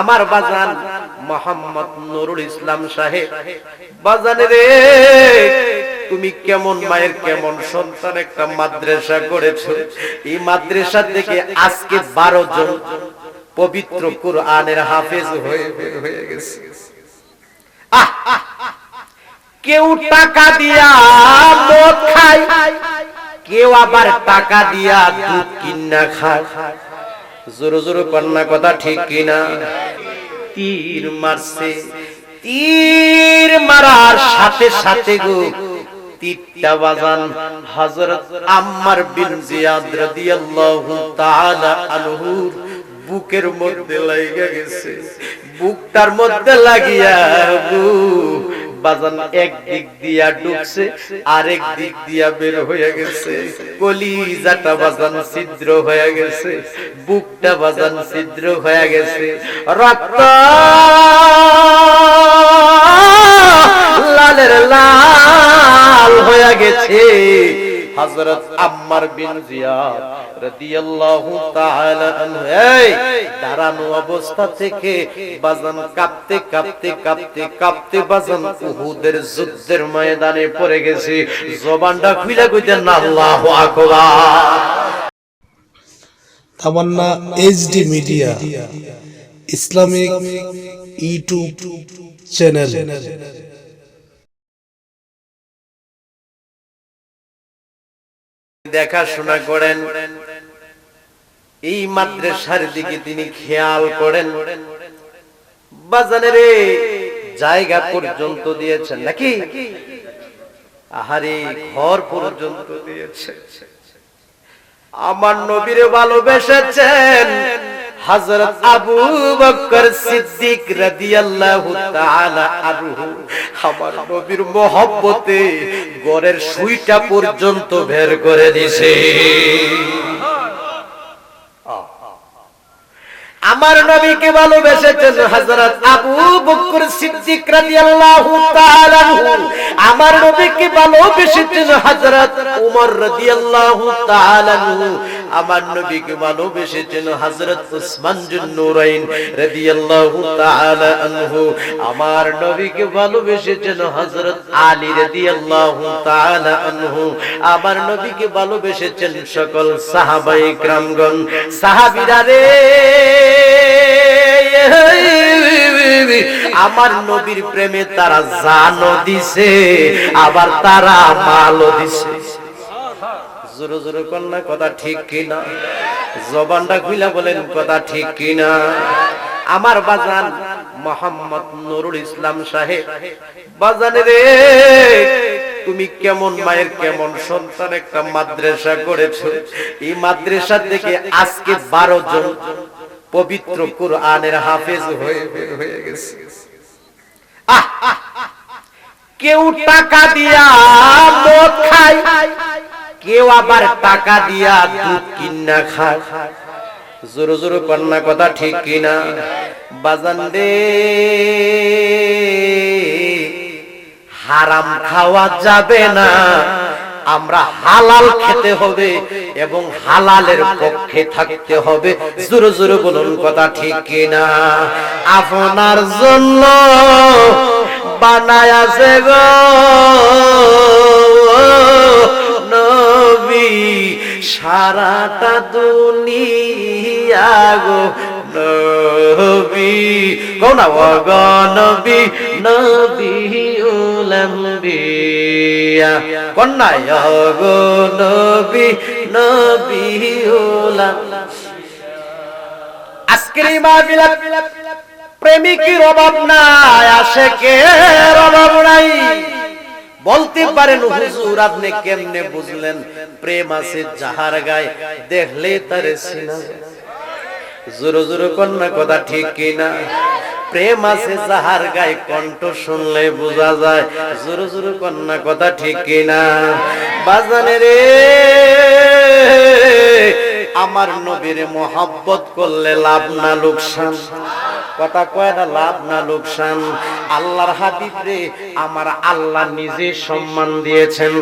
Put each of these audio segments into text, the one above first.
আমার বাজান মোহাম্মদ নুরুল ইসলাম সাহেব। বাজান রে, তুমি কেমন মায়ের কেমন সন্তান একটা মাদ্রাসা করেছ? এই মাদ্রাসা থেকে আজকে বারো জন পবিত্র কোরআনের হাফেজ হয়ে হয়ে গেছে। কেউ টাকা দিয়া মদ খায়, কেউ আবার টাকা দিয়া দুধ কিনা খায়। জোরো জোরো কন্যা কথা ঠিক কিনা? তীর মারছে। তীর মারার সাথে সাথে গো, তীরটা বাজান হযরত আম্মার বিন জিয়াদ রাদিয়াল্লাহু তাআলা আনহুর বুকের মধ্যে লাগা গেছে। বুকটার মধ্যে লাগিয়া গো বাজান এক দিক দিয়া ঢুকছে, আরেক দিক দিয়া বের হয়ে গেছে। কলিজাটা বাজান ছিদ্র হয়ে গেছে, বুকটা বাজান ছিদ্র হয়ে গেছে। রক্ত লালের লাল হয়ে গেছে। হযরত আম্মার বিন জিয়াদ রাদিয়াল্লাহু তাআলা এই দাঁড়ানো অবস্থা থেকে বাজান কাঁপতে কাঁপতে কাঁপতে কাঁপতে বাজান উহুদের যুদ্ধের ময়দানে পড়ে গেছে। জবানটা খুলে কইতেন আল্লাহু আকবার। Tamanna HD media Islamic YouTube channel. দেখাশোনা করেন এই মাদ্রাসার দিকে তিনি খেয়াল করেন। বাজানের জায়গা পর্যন্ত দিয়েছেন নাকি? আহারে ঘর পর্যন্ত দিয়েছে। আমার নবীরে ভালোবেসেছেন হযরত আবু বকর সিদ্দিক রাদিয়াল্লাহু তাআলা আনহু। আমার নবীর মহব্বতে ঘরের সুইটা পর্যন্ত বের করে দিছে। আমার নবীকে ভালোবেসেছেন হযরত আবু বকর সিদ্দিক রাদিয়াল্লাহু তাআলা আমার নবীকে ভালোবেসেছেন হযরত উমর রাদিয়াল্লাহু তাআলা আমার নবীকে ভালোবেসেছেন হযরত উসমান বিন নুরাইন রাদিয়াল্লাহু তাআলা আনহু। আমার নবীকে ভালোবেসেছেন হযরত আলী রাদিয়াল্লাহু তাআলা আনহু। আমার নবীকে ভালোবেসেছেন সকল সাহাবায়ে کرامগণ সাহাবীরা রে আমার নবীর প্রেমে তারা জানও দিছে, আবার তারা মালও দিছে। জোরে জোরে কন্যা কথা ঠিক কিনা? জবানটা খুইলা বলেন, কথা ঠিক কিনা? আমার বাজান মোহাম্মদ নুরুল ইসলাম সাহেব, বাজানে রে, তুমি কেমন মায়ের কেমন সন্তান একটা মাদ্রাসা করেছ? এই মাদ্রাসা থেকে আজকে বারো জন পবিত্র কোরআনের হাফেজ হয়ে বের হয়ে গেছে। কেউ টাকা দিয়া মদ খায়, কেউ আবার টাকা দিয়া দুধ কিনা খায়। জোরো জোরো কন্যা কথা ঠিক কিনা? বাজান রে হারাম খাওয়া যাবে না। আমরা হালাল খেতে হবে এবং হালালের পক্ষে থাকতে হবে। জোরে জোরে বলুন কথা ঠিক কিনা? আপনার জন্য বানায়াছে গো নবী, সারাটা দুনিয়া গো নবী, কোন অগ নবী নবী উলম্বিয়া। কন্যা গো নবী নবী উলম আজকের মাহফিলে প্রেমিকের অভাব নাই, আশেকের অভাব নাই। বলতে পারেন হুজুর, আপনি কেমনে বুঝলেন? প্রেম আছে যাহার গায়ে দেখলে তারে সিনা জোরো জোরো কন্যা কথা ঠিক কিনা? প্রেম আছে যাহার গায়ে কণ্ঠ শুনলে বোঝা যায়, জোরো জোরো কন্যা কথা ঠিক কিনা? বাজানে রে, আমার নবীর মোহাব্বত করলে লাভ না লোকসান। কথা কয় না, লাভ না লোকসান। আল্লাহর হাবিব রে আমার আল্লাহ নিজে সম্মান দিয়েছেন।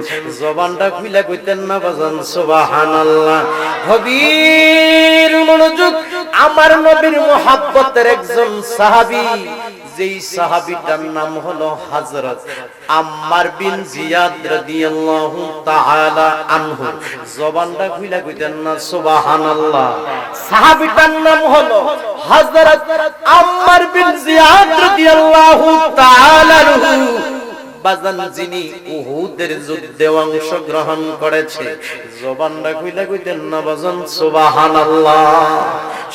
জবানটা খুলে কইতেন না বাজান, সুবহানাল্লাহ। হবির মনোযোগ আমার নবীর মোহাব্বতের একজন সাহাবী, যেই সাহাবীটার নাম হলো হযরত আম্মার বিন জিয়াদ রাদিয়াল্লাহু তাআলা আনহু। জবানটা খুইলা কইতেন না, সুবহানাল্লাহ। সাহাবীটার নাম হলো হযরত আম্মার বিন জিয়াদ রাদিয়াল্লাহু তাআলা বাজান যিনি উহুদের যুদ্ধে অংশগ্রহণ করেছে, জবানটা খুইলা কইতেন না বাজান? সুবহানাল্লাহ।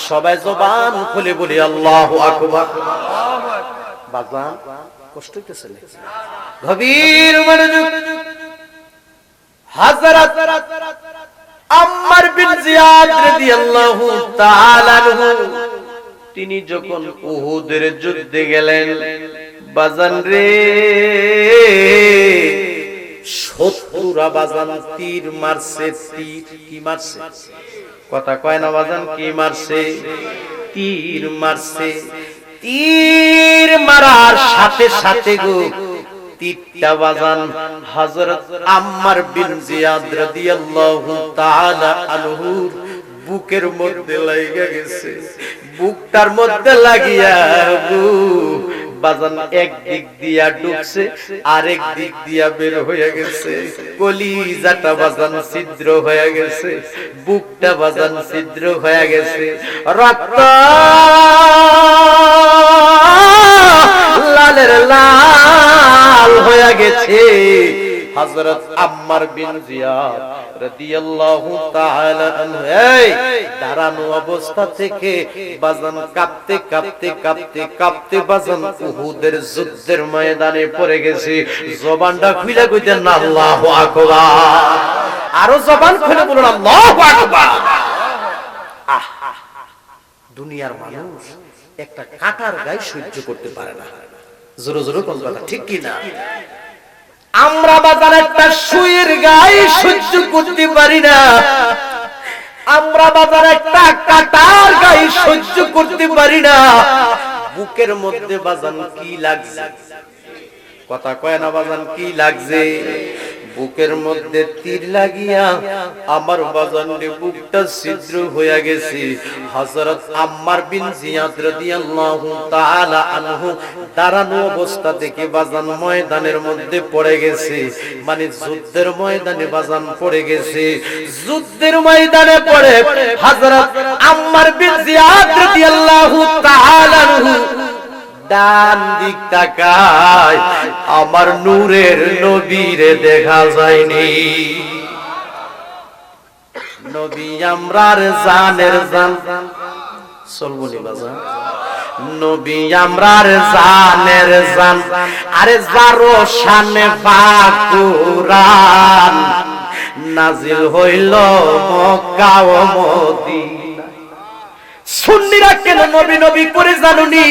সবাই জবান খুলে বলি, আল্লাহু আকবার। বাজান, কষ্ট হইতেছে গভীর মনোযোগ। হযরত আম্মার বিন জিয়াদ রাদিয়াল্লাহু তাআলা তিনি যখন উহুদের যুদ্ধে গেলেন বাজান রে শত্রুরা বাজান তীর মারছে তীর কি মারছে? কথা কয় না বাজান কি মারছে? তীর মারছে? তীর মারার সাথে সাথে গো তীরটা বাজান হযরত আম্মার বিন জিয়াদ রাদিয়াল্লাহু তাআলা আনহুর বুকের মধ্যে লাগা গেছে। বুকটার মধ্যে লাগিয়া বাজান এক দিক দিয়া ঢুকছে, আরেক দিক দিয়া বের হয়ে গেছে। কলিজাটা বাজান ছিদ্র হয়ে গেছে, বুকটা বাজান ছিদ্র হয়ে গেছে। রক্ত লালের লাল হয়ে গেছে। হযরত আম্মার বিন জিয়াদ রাদিয়াল্লাহু তাআলা আনহু, এই দাঁড়ানো অবস্থা থেকে বাজান কাঁপতে কাঁপতে কাঁপতে কাঁপতে বাজান উহুদের যুদ্ধের ময়দানে পড়ে গেছে। জবানটা খুলে কইতেন না আল্লাহু আকবার। আরও জবান খুলে বলুন আল্লাহু আকবার। দুনিয়ার মানুষ একটা কাটার গায়ে সহ্য করতে পারে না। জোরে জোরে কোন কথা, ঠিক কি না আমরা বাজার একটা সুয়ের গায়ে সহ্য করতে পারি না। আমরা বাজার একটা কাটার গায়ে সহ্য করতে পারি না। বুকের মধ্যে বাজান কি লাগছে? কথা কয় না বাজান, কি লাগছে? বুকের মধ্যে তীর লাগিয়া আমার বাজানে বুকটা ছিদ্র হয়ে গেছে। হযরত আম্মার বিন জিয়াদ রাদিয়াল্লাহু তাআলা আনহু দাঁড়ানো অবস্থা থেকে বাজান ময়দানের মধ্যে পড়ে গেছে। মানে যুদ্ধের ময়দানে বাজান পড়ে গেছে। যুদ্ধের ময়দানে পড়ে হযরত আম্মার বিন জিয়াদ রাদিয়াল্লাহু তাআলা আনহু ডান দিক তাকায়, আমার নূরের নবীরে দেখা যায়নি। নবী আমরার জানের জান। চলবনি বাজার নবী আমরার জানের জান। আরে যারো নাজিল হইল মক্কা মদিনা। সুন্নিরা কেন নবী নবী করে জানুনি?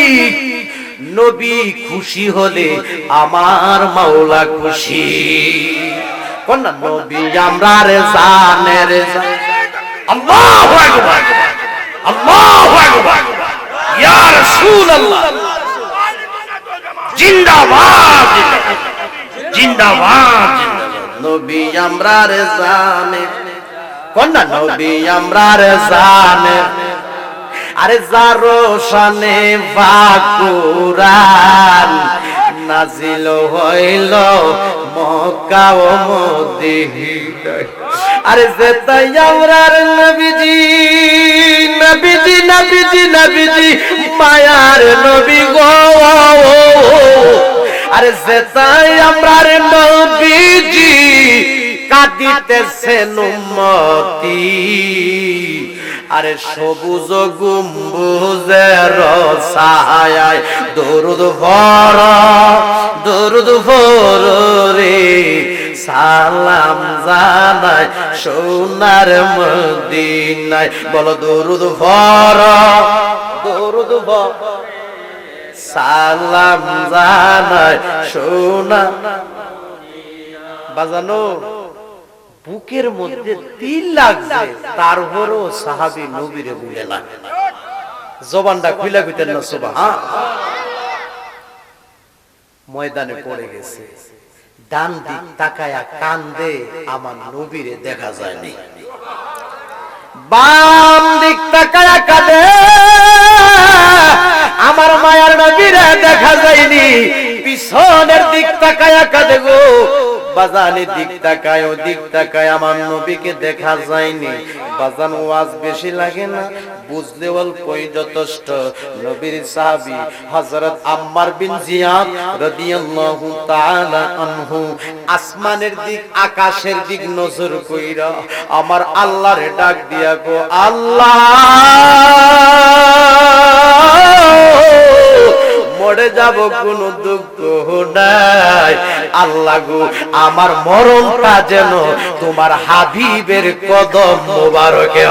নবী খুশি হলে আমার মাওলা খুশি। কোন নবী আমরা রে জানে রে আল্লাহু আকবার। আল্লাহু আকবার। ইয়া রাসূলুল্লাহ। জিন্দাবাদ। জিন্দাবাদ। নবী আমরা রে জানে। কোন নবী আমরা রে জানে। আরে যারো শানে বাকুরান নাজিল হইল মক্কা ও মদিনায়। আরে যেতাই আমরার নবীজি নবীজি নবীজি নবীজি, মায়ার নবী গো। আরে যেতাই আমরার নবীজি কাঁদিতেছেন উম্মতি। আরে সবুজ গুম্বুজের ছায়ায় দরুদ ভর দরুদ ভর রে সালাম জানাই সোনার মদিনায়। বলো, দরুদ ভর দরুদ ভর, সালাম জানাই সোনা বাজানো। বুকের মধ্যে তিল লাগছে তারপরও সাহাবি নবীরে বুঝে না। জবানটা খুলে কইতেন না সুবা ময়দানে পড়ে গেছে। ডান দিক তাকায়া কান্দে আমার নবীরে দেখা যায়নি। বাম দিক তাকায়া কাঁদে, আমার মায়ার নবীরে দেখা যায়নি। পিছনের দিক তাকায়া কাঁদে গো। দিক তাকায়, ও দিক তাকায় আমার নবীকে দেখা যায়নি। বাজান ওয়াজ বেশি লাগে না বুঝলে অল্পই যথেষ্ট। নবীর সাহাবী হযরত আম্মার বিন জিয়াদ রাদিয়াল্লাহু তাআলা আনহু আসমানের দিক, আকাশের দিক নজর কইরা আমার আল্লাহর ডাক দিয়া গো, আল্লাহ! মরে যাব, কোন দুঃখ নাই। আল্লাহ গো, আমার মরণটা যেন তোমার হাবিবের কদম মোবারকে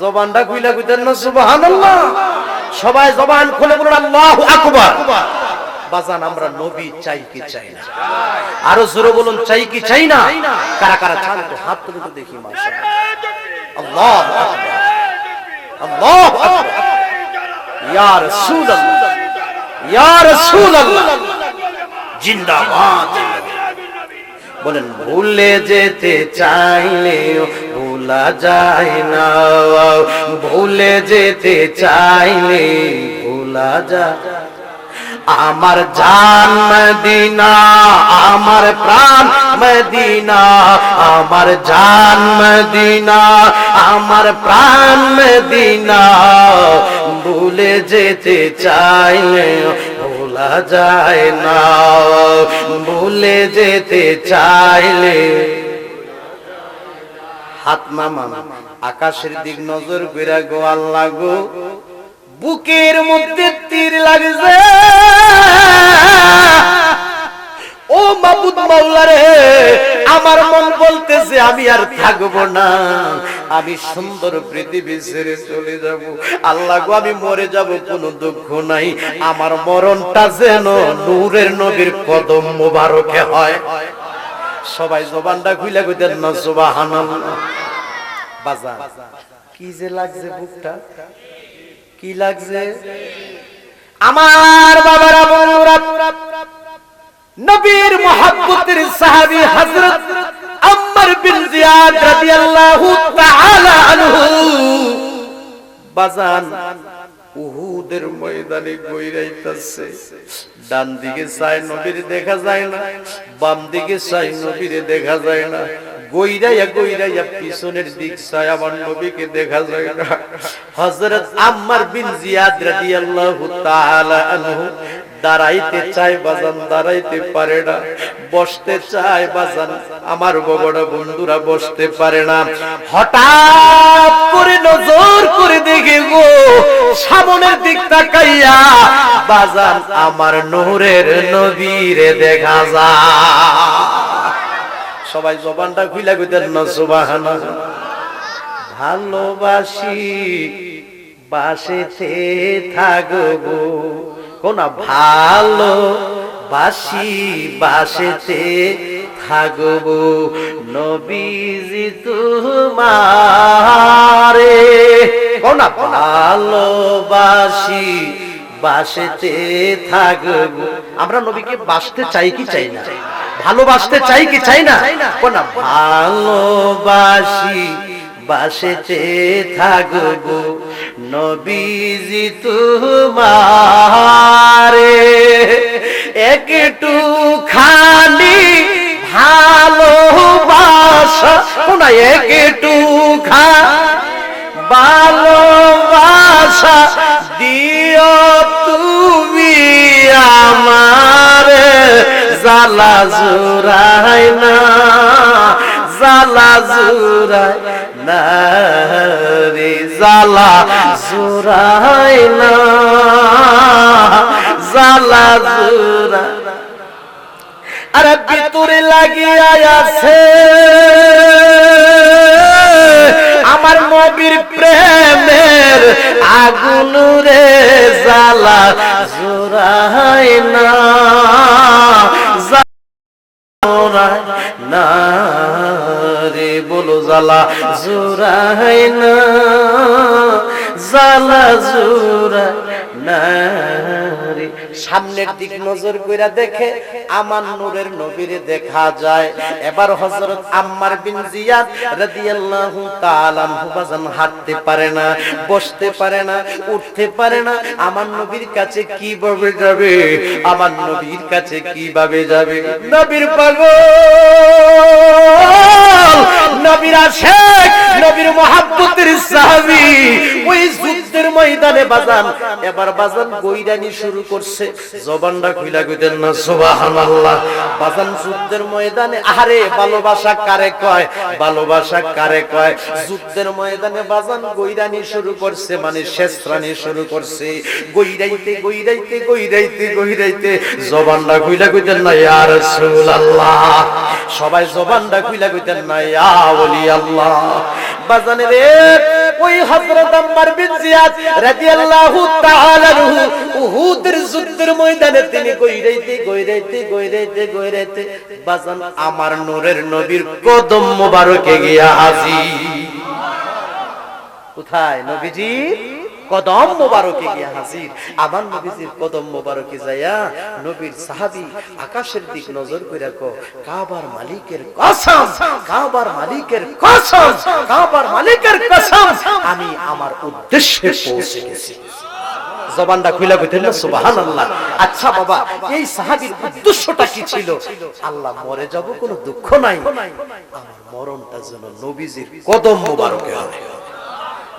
জবানটা খুইলা কইতেন না, সুবহানাল্লাহ। সবাই জবান খুলে বলুন, আল্লাহু আকবার। বাজান, আমরা নবী চাই কি চাই না? আরও জোরে বলুন, চাই কি চাই না? কারা কারা চান তো হাত তুলে দেখি, মাশাআল্লাহ। ইয়া রাসূলুল্লাহ ইয়া রাসূলুল্লাহ। জিন্দাবাদ। বলেন, ভুলে যেতে চাইলে ভোলা যায় না। ভুলে যেতে চাইলে ভোলা যায়। আমার জান মদিনা, আমার প্রাণ মদিনা, আমার জান মদিনা, আমার প্রাণ মদিনা। ভুলে যেতে চাইলে ভোলা যায় না। ভুলে যেতে চাইলে হাত নামান, আকাশের দিক নজর বেরা গোয়াল আল্লাহ গো, বুকের মধ্যে তীর লাগছে। ও মাবুদ মাওলা রে, আমার মন বলতেছে আমি আর থাকব না। আমি সুন্দর পৃথিবী ছেড়ে চলে যাব। আল্লাহ গো, আমি মরে যাব, কোনো দুঃখ নাই। আমার মরণটা যেন নূরের নবীর কদম মোবারকে হয়। সবাই জবানটা খুইলা কইতেন না, সুবহানাল্লাহ। বাজার, কি যে লাগছে বুকটা? কি লাগছে? আমার বাবারা, বন্ধুরা নবীর মহাব্বতের সাহাবী হযরত আম্মার বিন জিয়াদ রাদিয়াল্লাহু তাআলা আনহু। বাজান, উহুদের ময়দানে গইরাইতাছে। ডান দিকে চাই নবীর দেখা যায় না বাম দিকে চাই নবীরে দেখা যায় না। গইরাইয়া গইরাইয়া পিছনের দিক চাই আমার নবীকে দেখা যায় না। হযরত আম্মার বিন জিয়াদ রাদিয়াল্লাহু তাআলা আনহু দাঁড়াইতে চায় বাজান, দাঁড়াইতে পারে না। বসতে চায় বাজান, আমার বড় বন্ধুরা বসতে পারে না। হঠাৎ করে নজর করে দেখে গো, সামনের দিক তাকাইয়া বাজান আমার নূরের নবীরে দেখা যায়। সবাই জবানটা খুইলা কইতেন না, সুবহানাল্লাহ। ভালোবাসি, বাসেতে থাকব। কোনা ভালো বাসি বাসেতে থাকব, নবীজি তোমারে কোনা ভালোবাসি বাসেতে থাকব। আমরা নবীকে বাসতে চাই কি চাই না? ভালোবাসতে চাই কি চাই না? কোনা ভালোবাসি বাসেতে থাকব নবীজি তোমারে। একটু খানি ভালোবাসা কোনা একটু খা ভালোবাসা দিও তুমি আমার জালা জুরাই না। জালা জুরাই না রে জালা জুরাই না। জালা জুরা আরে ভিতরে লাগিয়া আছে। আমার নবীর প্রেমের আগুন রে জালা জোরাই না। জোরাই না। বলো জালা জোরাই না জালা জোরাই না রে। সামনের দিক নজর কইরা দেখে আমার নূরের নবীরে দেখা যায়। এবার হযরত আম্মার বিন জিয়াদ রাদিয়াল্লাহু তাআলা আনহু বাজান হাঁটতে পারে না, বসতে পারে না, উঠতে পারে না। আমার নবীর কাছে কীভাবে যাবে? আমার নবীর কাছে কীভাবে যাবে? নবীর পাগল! নবীর নবীর মহাব্বতের ওই যুদ্ধের ময়দানে বাজান, এবার বাজান শুরু করছে। জবানটা খুইলা কইতেন না, সুবহানাল্লাহ। বাজান যুদ্ধের ময়দানে আরে ভালোবাসা কারে কয়? ভালোবাসা কারে কয়? যুদ্ধের ময়দানে বাজান শুরু করছে মানে শেষরানি শুরু করছে। গৈরাইতে গৈরাইতে গৈরাইতে গৈরাইতে জবানটা খুইলা কইতেন না, ইয়া রাসূলুল্লাহ। সবাই জবানটা খুইলা কইতেন না, ইয়া আমার নূরের নবীর কদম মোবারকে গিয়া হাজির। কোথায় নবীজি? কদম মোবারকে গিয়া হাজির। আমার নবীজির কদম মোবারকে যাইয়া নবীর সাহাবী আকাশের দিক নজর করে রাখো কাবার মালিকের কসম কাবার মালিকের কসম কাবার মালিকের কসম আমি আমার উদ্দেশ্যে পৌঁছে গেছি। জবানটা খুলে কইতেন না সুবহানাল্লাহ। আচ্ছা বাবা এই সাহাবীর উদ্দেশ্যটা কি ছিল? আল্লাহ মরে যাব কোনো দুঃখ নাই। আমার মরণটা যেন নবীজির কদম মোবারকে হবে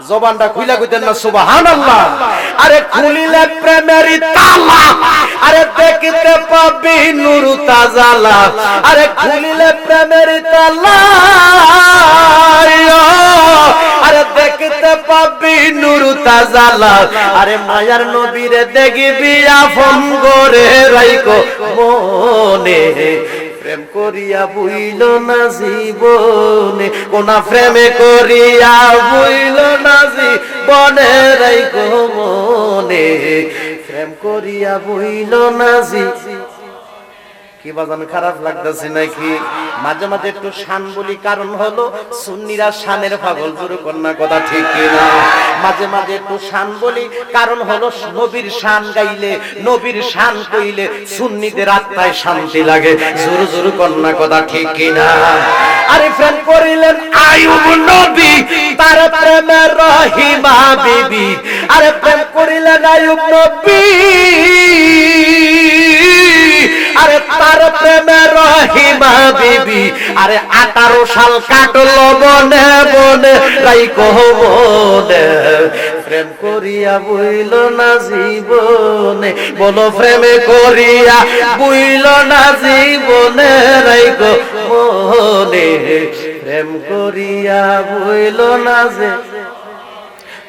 জবানটা খুইলা কইতেন না, সুবহানাল্লাহ। আরে খুলিলে প্রেমের তালা, আরে দেখতে পাবি নূর তাজালা। আরে খুলিলে প্রেমের তালা আরে দেখতে পাবি নূর তাজালা। আরে মায়ার নবীরে দেখবি আফন করে রাইকো মনে। প্রেম করিয়া বুইল না জীবনে, কোনা প্রেমে করিয়া বুইল না জীবনে রাইকো মনে। প্রেম করিয়া বুইল না জীবনে। কি বাজান খারাপ লাগতেছে নাকি? মাঝে মাঝে একটু শান বলি কারণ হলো সুন্নিরা শানের পাগল, জোরে কন্যা, কথা ঠিক কিনা? মাঝে মাঝে একটু শান বলি কারণ হলো নবীর শান গাইলে, নবীর শান কইলে সুন্নিদের আত্মায় শান্তি লাগে। জোর জোর কন্যা, কথা ঠিক কিনা? আরে প্রেম করিলেন আয়ুব নবী, তার প্রেমে রহিমা বিবি। আরে প্রেম করিলেন আয়ুব নবী। আরে তার প্রেমে রহিমা বিবি। আরে আঠারো সাল কাটলো বনে বনে রাইকো মনে প্রেম করিয়া বুইল না জীবনে। বলো প্রেমে করিয়া বুইল না জীবনে রাইকো মনে প্রেম করিয়া বুইল না যে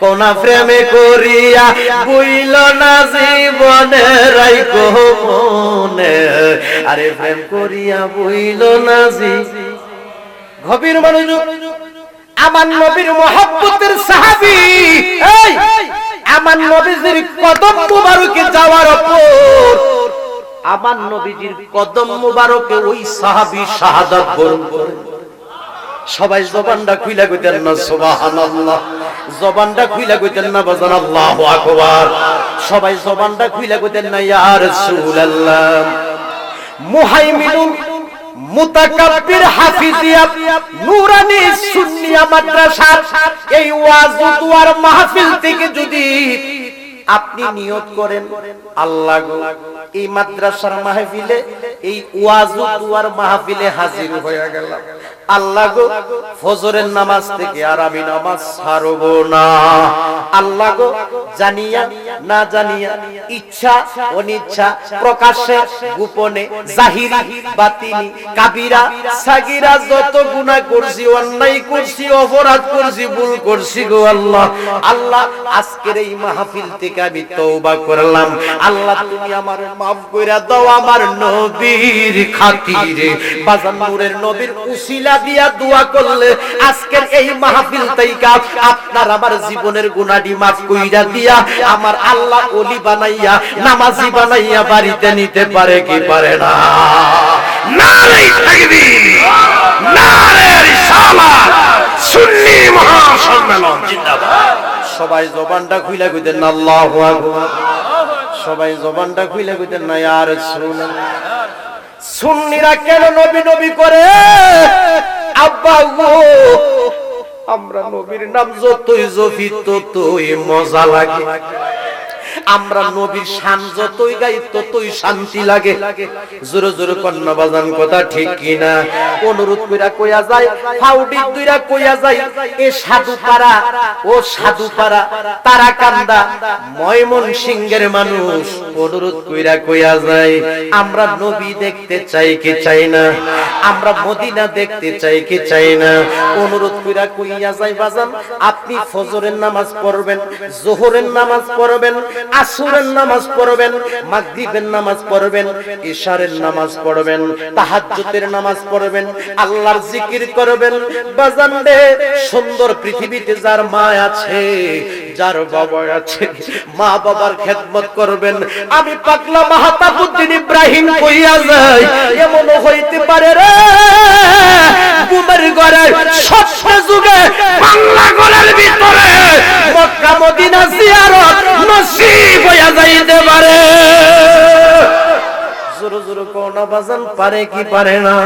কোনা প্রেমে করিয়া বুইল না জীবনে রাইকো মনে। আরে প্রেম করিয়া বুইল না জি গভীর মনোযোগ, আমার নবীর মহব্বতের সাহাবী। আমার নবীজির কদম মুবারকে যাওয়ার পর, আমার নবীজির কদম মুবারকে ওই সাহাবী শাহাদাত বরণ করেন সবাই জবানটা খুইলা কইতেন না, সুবহানাল্লাহ। জবানটা খুইলা কইতেন না, বাজান আল্লাহু আকবার। সবাই জবানটা খুইলা কইতেন না, ইয়া রাসূলুল্লাহ। মুহাইমিনুল মুতাকাব্বির হাফিজিয়া নুরানি সুন্নিয়া মাদ্রাসা এই ওয়াজ দুয়ার মাহফিল থেকে যদি আপনি নিয়ত করেন, আল্লাহ এই মাদ্রাসার মাহফিলে, এই ওয়াজ দুয়ার মাহফিলে হাজির হয়ে গেলাম। আল্লাহ গো, ফজরের নামাজ থেকে আর আমি নামাজ ছাড়ব না। আল্লাহ গো, জানিয়া, না জানিয়া, ইচ্ছা, অনিচ্ছা গোপনে, জাহিরি, বাতিনি, কাবিরা, সাগিরা, যত গুনাহ করছি, অন্যায় করছি, অপরাধ করছি, ভুল করছি গো আল্লাহ। আল্লাহ, আজকের এই মাহফিল থেকে তওবা করলাম। আল্লাহ, তুমি আমার মাফ কইরা দাও, আমার নবীর খাতিরে। নূরের নবীর উসিলা দিয়া দোয়া করলে আজকের এই মাহফিল তাইকা আপনার আমার জীবনের গুনাহটি মাফ কইরা দিয়া আমার আল্লাহ ওলি বানাইয়া, নামাজি বানাইয়া বাড়িতে নিতে পারে কি পারে না? তাকবীর রিসালাত, সুন্নি মহাসম্মেলন, জিন্দাবাদ। সবাই জবানটা খুইলা কইতেন আকবার। সবাই জবানটা খুলে কইতেন না আর শুনেন সুন্নিরা কেন নবী নবী করে? আব্বা গো আমরা নবীর নাম যতই জফি, ততই মজা লাগে। আমরা নবীর শান যতই গাই, ততই শান্তি লাগে। জোরে জোরে কন্যা বাজান, কথা ঠিক কিনা? অনুরোধ কইরা কইয়া যায়, ফাউডি দুইরা কইয়া যায়, এ সাধু পাড়া ও সাধু পাড়া তারা কান্দা ময়মন সিংহের মানুষ। অনুরোধ কইরা কইয়া যায়, আমরা নবী দেখতে চাই কি চাই না? আমরা মদিনা দেখতে চাই কি চাই না? অনুরোধ কইরা কইয়া যায়, বাজান, আপনি ফজরের নামাজ পড়বেন, জোহরের নামাজ পড়বেন আসরের নামাজ পড়বেন, মাগরিবের নামাজ পড়বেন, ইশারের নামাজ পড়বেন, তাহাজ্জুদের নামাজ পড়বেন, আল্লাহর জিকির করবেন, বাজান রে সুন্দর পৃথিবীতে যার মা আছে, যার বাবা আছে, মা বাবার খেদমত করবেন। আমি পাগলা মাহাতাবুদ্দিন ইব্রাহিম কইয়া যাই এমন হইতে পারে রে। যুগে বাংলা গলের ভিতরে, মক্কা মদিনা জিয়ারত নসিব হইয়া যাইতে পারে। জোরে জোরে কোন বাজান পারে কি পারে না।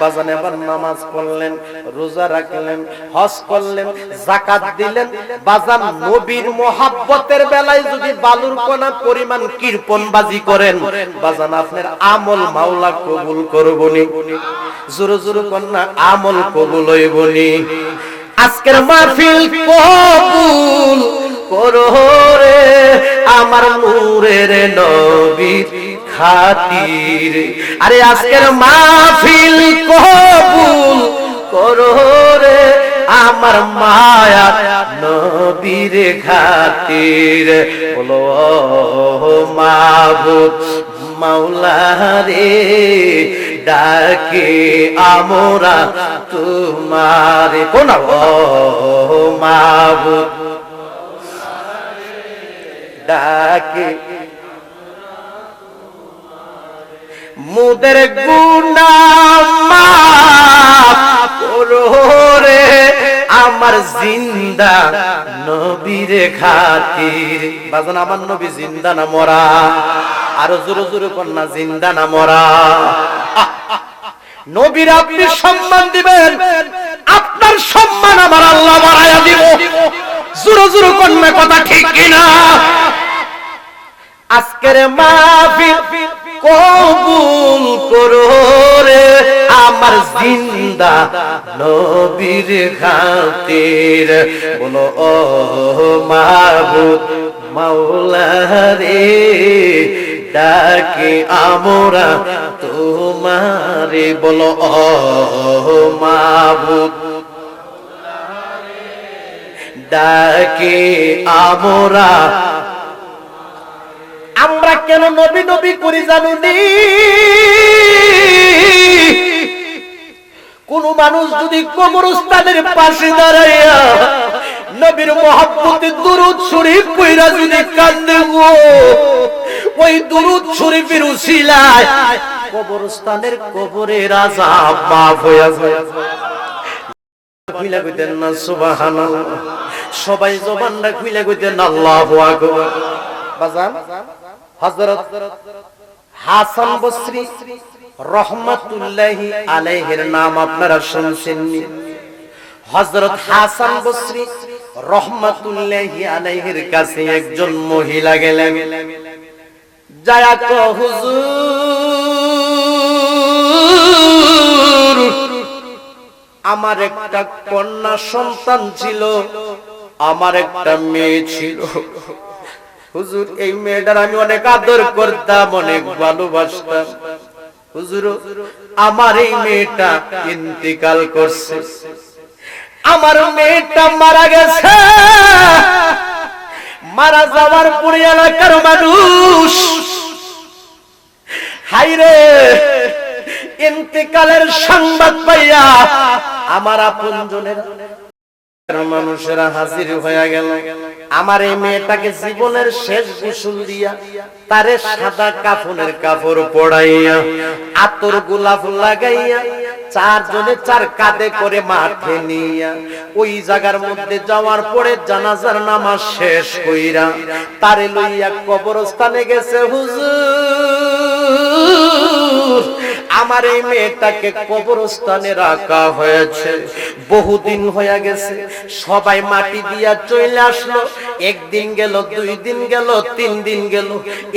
বাজান এবার নামাজ পড়লেন, রোজা রাখলেন, হজ করলেন জাকাত দিলেন। বাজান নবীর মোহাব্বতের বেলায় যদি বালুর কোনা পরিমাণ কীর্পন বাজি করেন, বাজান আপনার আমল মাওলা কবুল করবনি জোরে জোরে কন্যা আমল কবুল হইবনি আজকের মাহফিল কবুল করো রে আমার নূরের নবীর খাতির। আরে আজকের মাহফিল কবুল করো রে আমার মায়া নবীর খাতির। বলো মাবুদ মাওলা রে ডাকে আমরা তোমার। কোন মাবুদ ডাকে। মুদের গুনা রে, আমার জিন্দা নবীর খাতির। বাজান, আমার নবী জিন্দা না মরা? আরও জোরে জোরে কন্যা জিন্দা না মরা? নবীর আপনি সম্মান দিবেন, আপনার সম্মান আমার আল্লাহ বাড়াইয়া দিব। জোরে জোরে কন্যা কথা ঠিক কিনা? আজকের মাহফিল কবুল করো রে আমার জিন্দা নবীর খাতির। বলো, ও মাহবুব মাওলা রে ডাকে আমরা তোমারে। বলো, ও মাহবুব ডাকে আমরা আমরা কেন নবী নবী করি জানুনি? কোন মানুষ যদি কবরস্থানের পাশে দাঁড়াইয়া নবীর মহাব্বতে দুরুদ শরীফ কইরা যদি কান্দে গো, ওই দুরুদ শরীফের উসিলায় কবরস্থানের কবরে রাজা মাফ হইয়া যায়। খুইলা কইতেন না, সুবহানাল্লাহ। সবাই জবানটা খুইলা কইতেন, আল্লাহু বাজান? হযরত হাসান বসরি রহমাতুল্লাহি আলাইহির নাম আপনারা শুনছেননি। হযরত হাসান বসরি রহমাতুল্লাহি আলাইহির কাছে একজন মহিলা গেলেন। যায়া কো হুজুর, আমার একটা কন্যা সন্তান ছিল, আমার একটা মেয়ে ছিল। হুজুর, এই মেয়েটার আমি অনেক আদর করতাম, অনেক ভালোবাসতাম। হুজুর, আমার এই মেয়েটা ইন্তিকাল করছে। আমার মেয়েটা মারা গেছে। মারা যাওয়ার পরে এলাকার মানুষ, হাইরে, ইন্তিকালের সংবাদ পাইয়া আমার আপনজনের মানুষেরা হাজির হয়ে গেল। আমার এই মেয়েটাকে জীবনের শেষ গোসল দিয়া তারে সাদা কাফনের কাপড় পড়াইয়া আতর গোলাপ লাগাইয়া, চারজনে চার কাঁধে করে মাঠে নিয়া, ওই জায়গার মধ্যে যাওয়ার পরে জানাজার নামাজ শেষ কইরা তারে লইয়া কবরস্থানে গেছে হুজুর। আমার এই মেয়েটাকে কবরস্থানে রাখা হয়েছে। বহুদিন হয়ে গেছে, সবাই মাটি দিয়া চলে আসলো। একদিন গেল, দুই দিন গেল, তিন দিন গেল,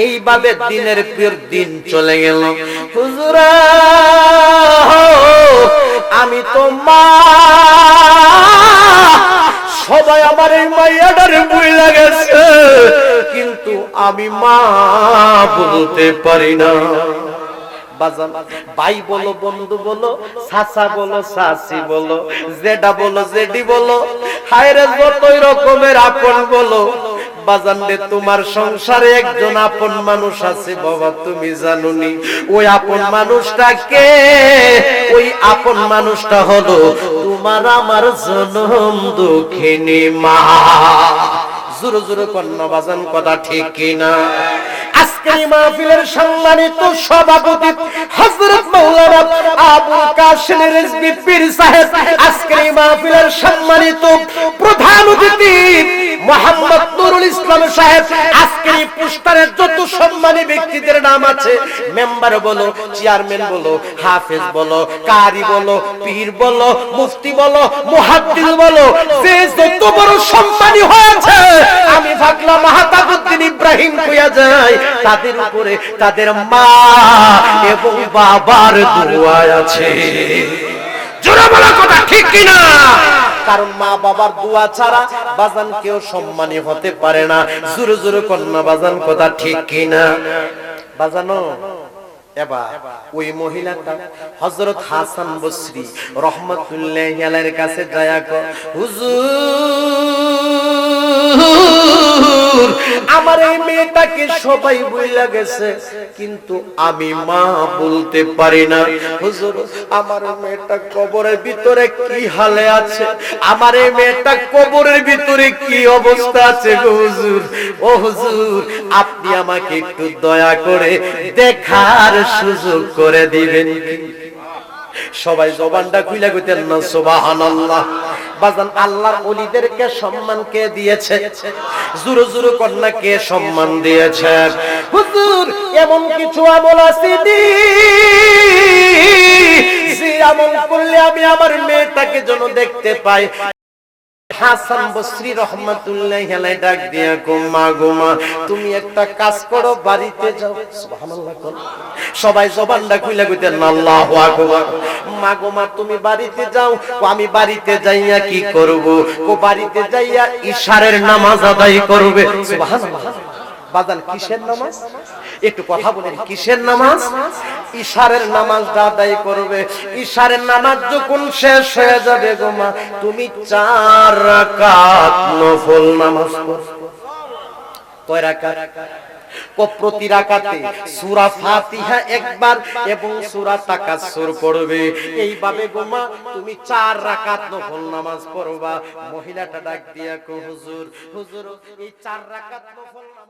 এইভাবে দিনের পর দিন চলে গেল। হুজুরা আমি তো মা সবাই আমার এই মাইয়াটারে বই লাগেছে কিন্তু আমি মা বলতে পারি না। ভাই বলো, বন্ধু বলো সাসা বলো সাসি বলো, জেডা বলো, জেডি বলো, হায়রে যতই রকমের আপন বলো, বাজান রে, তোমার সংসারে একজন আপন মানুষ আছে, বাবা, তুমি জানুনি, ওই আপন মানুষটা কে? আপন মানুষটা হলো তোমার আমার জনম দুঃখিনী মা। জোরে জোরে কন্যা বাজান, কথা ঠিক কিনা? আজকের মাহফিলের সম্মানিত সভাপতি হযরত মাওলানা আবু কাসিম রিজভী পীর সাহেব, আজকের মাহফিলের সম্মানিত প্রধান অতিথি মোহাম্মদ নুরুল ইসলাম সাহেব, আজকের এই যত সম্মানী ব্যক্তিদের নাম আছে, মেম্বার বলো, চেয়ারম্যান বলো, হাফেজ বলো, কারি বলো, পীর বলো, মুফতি বলো, মুহাদ্দিস বলো, যে যত বড় সম্মানী হয়েছে, আমি ভাবলাম মাহাতাবুদ্দিন ইব্রাহিম কইয়া যায় তাদের উপরে তাদের মা এবং বাবার দোয়া আছে। জোরে বলা কথা ঠিক কিনা? কারণ মা বাবার দোয়া ছাড়া বাজান কেউ সম্মানী হতে পারে না। জোরে জোরে কন্যা বাজান কথা ঠিক কিনা? বাজানো আমার এই মেয়েটাকে সবাই বইলা গেছে, কিন্তু আমি মা বলতে পারি না। হুজুর, আমার মেয়েটা কবরের ভিতরে কি হালে আছে? আমার এই মেয়েটা কবরের ভিতরে কি অবস্থা আছে হুজুর? ও হুজুর, আপনি আমাকে একটু দয়া করে দেখার সুযোগ করে দিবেন। সবাই জবানটা খুলে কইতেন, না, সুবহানাল্লাহ। সম্মান কে দিয়েছে? জুরু জুরু কন্যা কে সম্মান দিয়েছে? এমন কিছু আমল আছে আমল করলে আমি আমার মেয়েটাকে যেন দেখতে পাই। হাসান বসরি রহমাতুল্লাহ হেলাই ডাক দিয়া কো মা, গো মা, তুমি একটা কাজ করো, বাড়িতে যাও। সুবহানাল্লাহ কর। সবাই জবানটা খুলে কইতেন আল্লাহু আকবার। মা, গো মা, তুমি বাড়িতে যাও। আমি বাড়িতে যাইয়া কি করব? ও বাড়িতে যাইয়া ইশারের নামাজ আদায় করবে। সুবহানাল্লাহ। বাজান কিসের নামাজ? একটু কথা বলেন কিসের নামাজ? ইশারের নামাজটা আদায় করবে ইশারের নামাজ যখন শেষ হয়ে যাবে গো মা তুমি চার রাকাত নফল নামাজ কয় রাকাত? প্রতি রাকাতে সূরা ফাতিহা একবার এবং সূরা তাকাসসুর পড়বে। এইভাবে গোমা তুমি চার রাকাত নফল নামাজ পড়বা। মহিলাটা ডাক দিয়া কো হুজুর হুজুর এই চার রাকাত নফল নামাজ